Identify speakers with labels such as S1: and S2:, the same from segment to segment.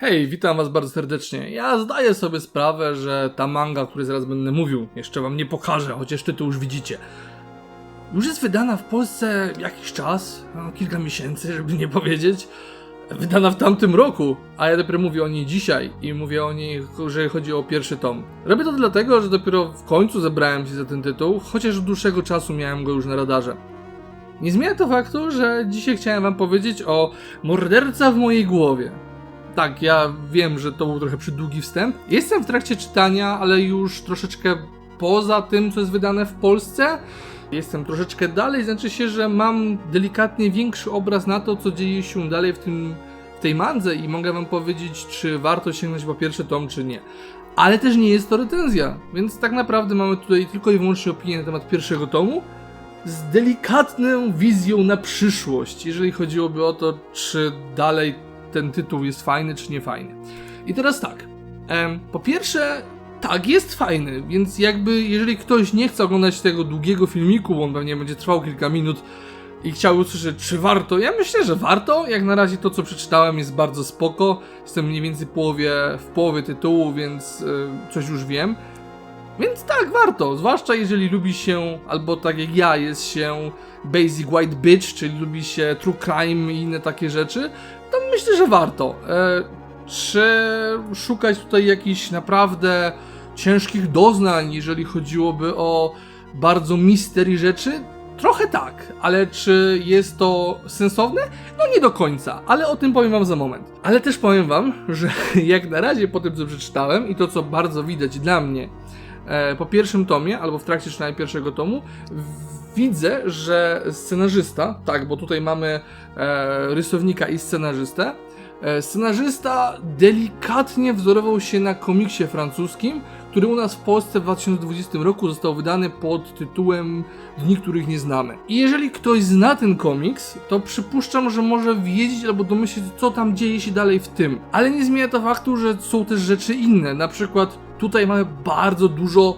S1: Hej, witam was bardzo serdecznie. Ja zdaję sobie sprawę, że ta manga, o której zaraz będę mówił, jeszcze wam nie pokażę, chociaż tytuł już widzicie. Już jest wydana w Polsce jakiś czas, no, kilka miesięcy, żeby nie powiedzieć. Wydana w tamtym roku, a ja dopiero mówię o niej dzisiaj i mówię o niej, że chodzi o pierwszy tom. Robię to dlatego, że dopiero w końcu zebrałem się za ten tytuł, chociaż od dłuższego czasu miałem go już na radarze. Nie zmienia to faktu, że dzisiaj chciałem wam powiedzieć o morderca w mojej głowie. Tak, ja wiem, że to był trochę przydługi wstęp. Jestem w trakcie czytania, ale już troszeczkę poza tym, co jest wydane w Polsce. Jestem troszeczkę dalej, znaczy się, że mam delikatnie większy obraz na to, co dzieje się dalej w, tym, w tej mandze i mogę wam powiedzieć, czy warto sięgnąć po pierwszy tom, czy nie. Ale też nie jest to recenzja, więc tak naprawdę mamy tutaj tylko i wyłącznie opinię na temat pierwszego tomu z delikatną wizją na przyszłość, jeżeli chodziłoby o to, czy dalej ten tytuł jest fajny, czy nie fajny. I teraz tak. Po pierwsze, tak, jest fajny, więc jakby jeżeli ktoś nie chce oglądać tego długiego filmiku, bo on pewnie będzie trwał kilka minut i chciał usłyszeć, czy warto, ja myślę, że warto. Jak na razie to, co przeczytałem jest bardzo spoko. Jestem mniej więcej połowie, w połowie tytułu, więc y, coś już wiem. Więc tak, warto, zwłaszcza jeżeli lubi się, albo tak jak ja, jest się basic white bitch, czyli lubi się true crime i inne takie rzeczy, to myślę, że warto. E, czy szukać tutaj jakichś naprawdę ciężkich doznań, jeżeli chodziłoby o bardzo mistery rzeczy? Trochę tak, ale czy jest to sensowne? No nie do końca, ale o tym powiem wam za moment. Ale też powiem wam, że jak na razie po tym co przeczytałem i to co bardzo widać dla mnie po pierwszym tomie, albo w trakcie przynajmniej pierwszego tomu, widzę, że scenarzysta, tak, bo tutaj mamy e, rysownika i scenarzystę, e, scenarzysta delikatnie wzorował się na komiksie francuskim, który u nas w Polsce w 2020 roku został wydany pod tytułem Dni, których nie znamy. I jeżeli ktoś zna ten komiks, to przypuszczam, że może wiedzieć albo domyśleć, co tam dzieje się dalej w tym. Ale nie zmienia to faktu, że są też rzeczy inne. Na przykład tutaj mamy bardzo dużo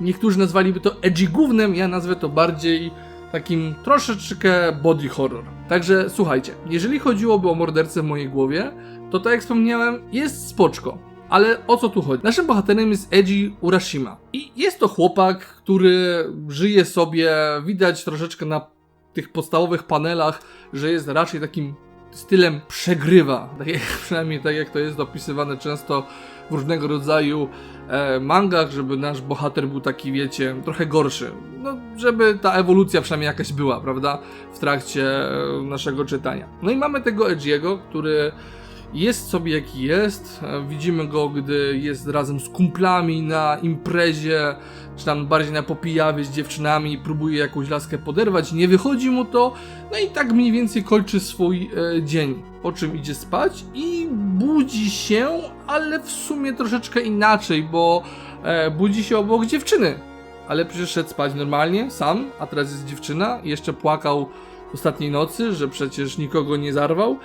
S1: Niektórzy nazwaliby to edgy gównem, ja nazwę to bardziej takim troszeczkę body horror. Także słuchajcie, jeżeli chodziłoby o mordercę w mojej głowie, to tak jak wspomniałem, jest spoczko. Ale o co tu chodzi? Naszym bohaterem jest Eiji Urashima. I jest to chłopak, który żyje sobie, widać troszeczkę na tych podstawowych panelach, że jest raczej takim stylem przegrywa. Tak jak, przynajmniej tak jak to jest opisywane często w różnego rodzaju e, mangach, żeby nasz bohater był taki, wiecie, trochę gorszy. No, żeby ta ewolucja przynajmniej jakaś była, prawda? W trakcie e, naszego czytania. No i mamy tego Edgiego, który jest sobie jaki jest. Widzimy go, gdy jest razem z kumplami na imprezie, czy tam bardziej na popijawie z dziewczynami próbuje jakąś laskę poderwać. Nie wychodzi mu to, no i tak mniej więcej kończy swój e, dzień. Po czym idzie spać i budzi się, ale w sumie troszeczkę inaczej, bo e, budzi się obok dziewczyny. Ale przecież szedł spać normalnie, sam, a teraz jest dziewczyna jeszcze płakał ostatniej nocy, że przecież nikogo nie zarwał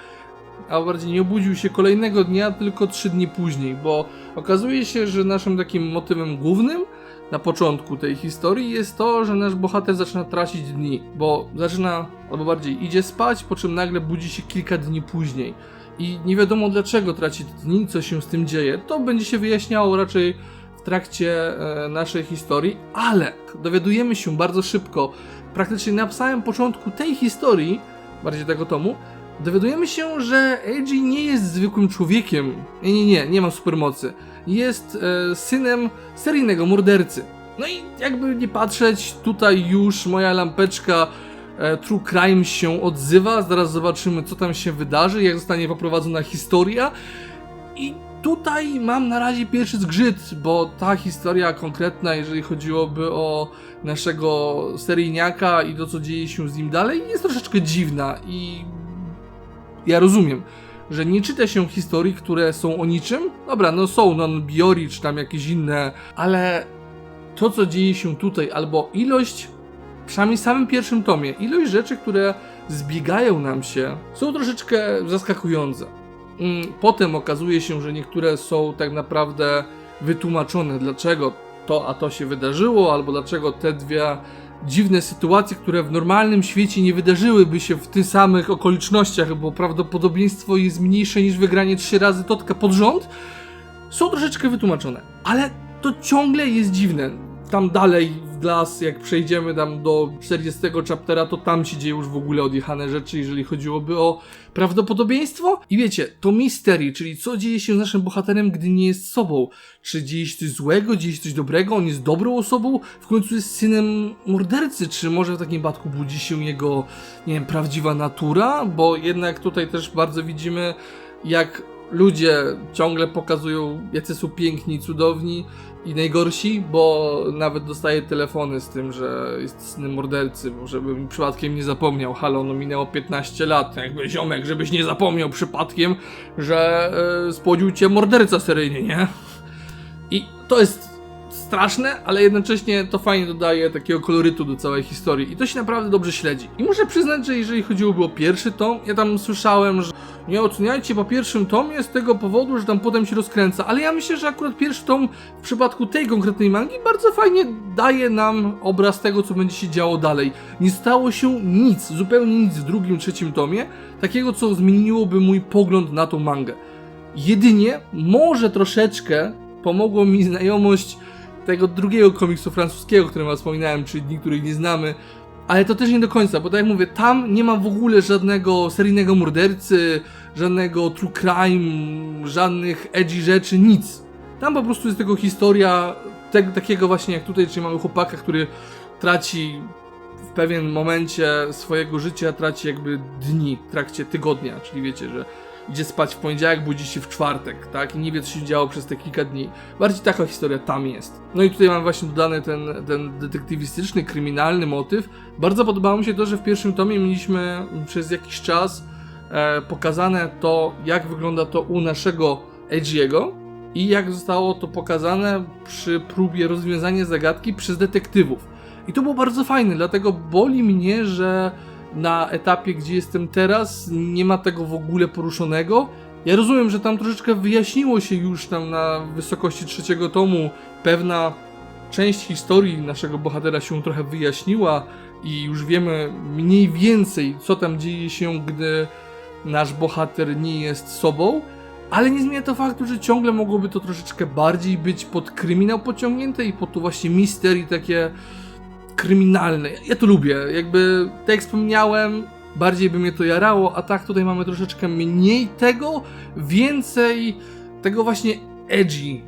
S1: a bardziej nie obudził się kolejnego dnia, tylko trzy dni później, bo okazuje się, że naszym takim motywem głównym na początku tej historii jest to, że nasz bohater zaczyna tracić dni, bo zaczyna, albo bardziej idzie spać, po czym nagle budzi się kilka dni później. I nie wiadomo dlaczego traci dni, co się z tym dzieje. To będzie się wyjaśniało raczej w trakcie e, naszej historii, ale dowiadujemy się bardzo szybko, praktycznie na samym początku tej historii, bardziej tego tomu, dowiadujemy się, że Eiji nie jest zwykłym człowiekiem. Nie, nie, nie, nie ma supermocy. Jest e, synem seryjnego mordercy. No i jakby nie patrzeć, tutaj już moja lampeczka e, True Crime się odzywa. Zaraz zobaczymy, co tam się wydarzy, jak zostanie poprowadzona historia. I tutaj mam na razie pierwszy zgrzyt, bo ta historia konkretna, jeżeli chodziłoby o naszego seryjniaka i to, co dzieje się z nim dalej, jest troszeczkę dziwna i ja rozumiem, że nie czyta się historii, które są o niczym. Dobra, no są non-biori czy tam jakieś inne, ale to, co dzieje się tutaj, albo ilość, przynajmniej w samym pierwszym tomie, ilość rzeczy, które zbiegają nam się, są troszeczkę zaskakujące. Mm, Potem okazuje się, że niektóre są tak naprawdę wytłumaczone, dlaczego to a to się wydarzyło, albo dlaczego te dwie dziwne sytuacje, które w normalnym świecie nie wydarzyłyby się w tych samych okolicznościach, bo prawdopodobieństwo jest mniejsze niż wygranie trzy razy totka pod rząd, są troszeczkę wytłumaczone. Ale to ciągle jest dziwne. Tam dalej w las, jak przejdziemy tam do 40 chaptera, to tam się dzieje już w ogóle odjechane rzeczy, jeżeli chodziłoby o prawdopodobieństwo. I wiecie, to mistery, czyli co dzieje się z naszym bohaterem, gdy nie jest sobą. Czy dzieje się coś złego, dzieje się coś dobrego, on jest dobrą osobą, w końcu jest synem mordercy, czy może w takim przypadku budzi się jego, nie wiem, prawdziwa natura, bo jednak tutaj też bardzo widzimy, jak ludzie ciągle pokazują, jacy są piękni, cudowni i najgorsi, bo nawet dostaję telefony z tym, że jest synem mordercy, bo żebym przypadkiem nie zapomniał, halo, no minęło 15 lat, jakby ziomek, żebyś nie zapomniał przypadkiem, że e, spłodził cię morderca seryjnie, nie? I to jest straszne, ale jednocześnie to fajnie dodaje takiego kolorytu do całej historii i to się naprawdę dobrze śledzi. I muszę przyznać, że jeżeli chodziłoby o pierwszy tom, ja tam słyszałem, że nie oceniajcie po pierwszym tomie z tego powodu, że tam potem się rozkręca, ale ja myślę, że akurat pierwszy tom w przypadku tej konkretnej mangi bardzo fajnie daje nam obraz tego, co będzie się działo dalej. Nie stało się nic, zupełnie nic w drugim, trzecim tomie, takiego, co zmieniłoby mój pogląd na tą mangę. Jedynie, może troszeczkę pomogło mi znajomość tego drugiego komiksu francuskiego, o którym wspominałem, czyli Dni, których nie znamy, ale to też nie do końca, bo tak jak mówię, tam nie ma w ogóle żadnego seryjnego mordercy, żadnego true crime, żadnych edgy rzeczy, nic. Tam po prostu jest tylko historia tego, takiego właśnie jak tutaj, czyli mamy chłopaka, który traci w pewien momencie swojego życia, traci jakby dni w trakcie tygodnia, czyli wiecie, że idzie spać w poniedziałek, budzi się w czwartek, tak? I nie wie, co się działo przez te kilka dni. Bardziej taka historia tam jest. No i tutaj mam właśnie dodany ten, ten detektywistyczny, kryminalny motyw. Bardzo podobało mi się to, że w pierwszym tomie mieliśmy przez jakiś czas e, pokazane to, jak wygląda to u naszego Edgiego i jak zostało to pokazane przy próbie rozwiązania zagadki przez detektywów. I to było bardzo fajne, dlatego boli mnie, że na etapie, gdzie jestem teraz, nie ma tego w ogóle poruszonego. Ja rozumiem, że tam troszeczkę wyjaśniło się już tam na wysokości trzeciego tomu pewna część historii naszego bohatera się trochę wyjaśniła i już wiemy mniej więcej, co tam dzieje się, gdy nasz bohater nie jest sobą, ale nie zmienia to faktu, że ciągle mogłoby to troszeczkę bardziej być pod kryminał pociągnięte i pod to właśnie mistery takie kryminalne. Ja to lubię. Jakby, tak jak wspomniałem, bardziej by mnie to jarało, a tak tutaj mamy troszeczkę mniej tego, więcej tego właśnie edgy.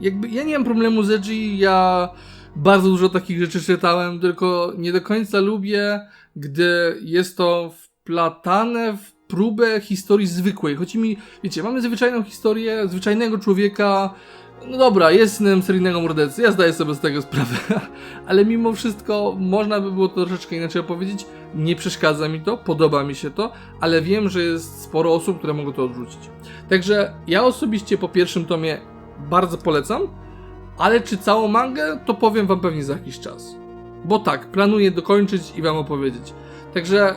S1: Jakby, ja nie mam problemu z edgy, ja bardzo dużo takich rzeczy czytałem, tylko nie do końca lubię, gdy jest to wplatane w próbę historii zwykłej. Chodzi mi, wiecie, mamy zwyczajną historię zwyczajnego człowieka, no dobra, jest synem seryjnego mordercy, ja zdaję sobie z tego sprawę, ale mimo wszystko można by było to troszeczkę inaczej opowiedzieć. Nie przeszkadza mi to, podoba mi się to, ale wiem, że jest sporo osób, które mogą to odrzucić. Także ja osobiście po pierwszym tomie bardzo polecam, ale czy całą mangę, to powiem wam pewnie za jakiś czas. Bo tak, planuję dokończyć i wam opowiedzieć. Także